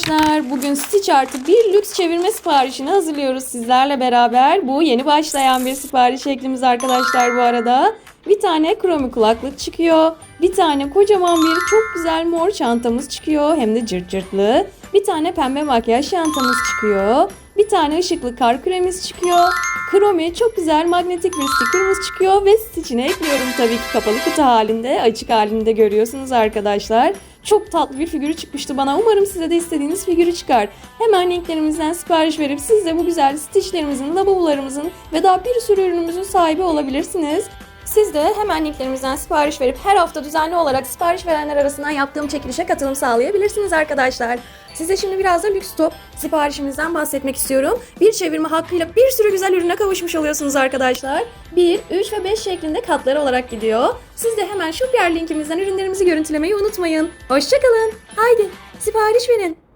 arkadaşlar. Bugün Stitch artı bir lüks çevirme siparişini hazırlıyoruz sizlerle beraber. Bu yeni başlayan bir sipariş şeklimiz arkadaşlar bu arada. Bir tane kromi kulaklık çıkıyor. Bir tane kocaman bir çok güzel mor çantamız çıkıyor. Hem de cırt cırtlı. Bir tane pembe makyaj çantamız çıkıyor. Bir tane ışıklı kar kremimiz çıkıyor. Kromi çok güzel magnetik bir stickerımız çıkıyor ve Stitch'ine ekliyorum tabii ki kapalı kutu halinde, açık halinde görüyorsunuz arkadaşlar. Çok tatlı bir figürü çıkmıştı bana. Umarım size de istediğiniz figürü çıkar. Hemen linklerimizden sipariş verip siz de bu güzel Stitch'lerimizin, lavabolarımızın ve daha bir sürü ürünümüzün sahibi olabilirsiniz. Siz de hemen linklerimizden sipariş verip her hafta düzenli olarak sipariş verenler arasından yaptığım çekilişe katılım sağlayabilirsiniz arkadaşlar. Size şimdi biraz da lüks top siparişimizden bahsetmek istiyorum. Bir çevirme hakkıyla bir sürü güzel ürüne kavuşmuş oluyorsunuz arkadaşlar. 1, 3 ve 5 şeklinde katlar olarak gidiyor. Siz de hemen diğer linkimizden ürünlerimizi görüntülemeyi unutmayın. Hoşçakalın. Haydi sipariş verin.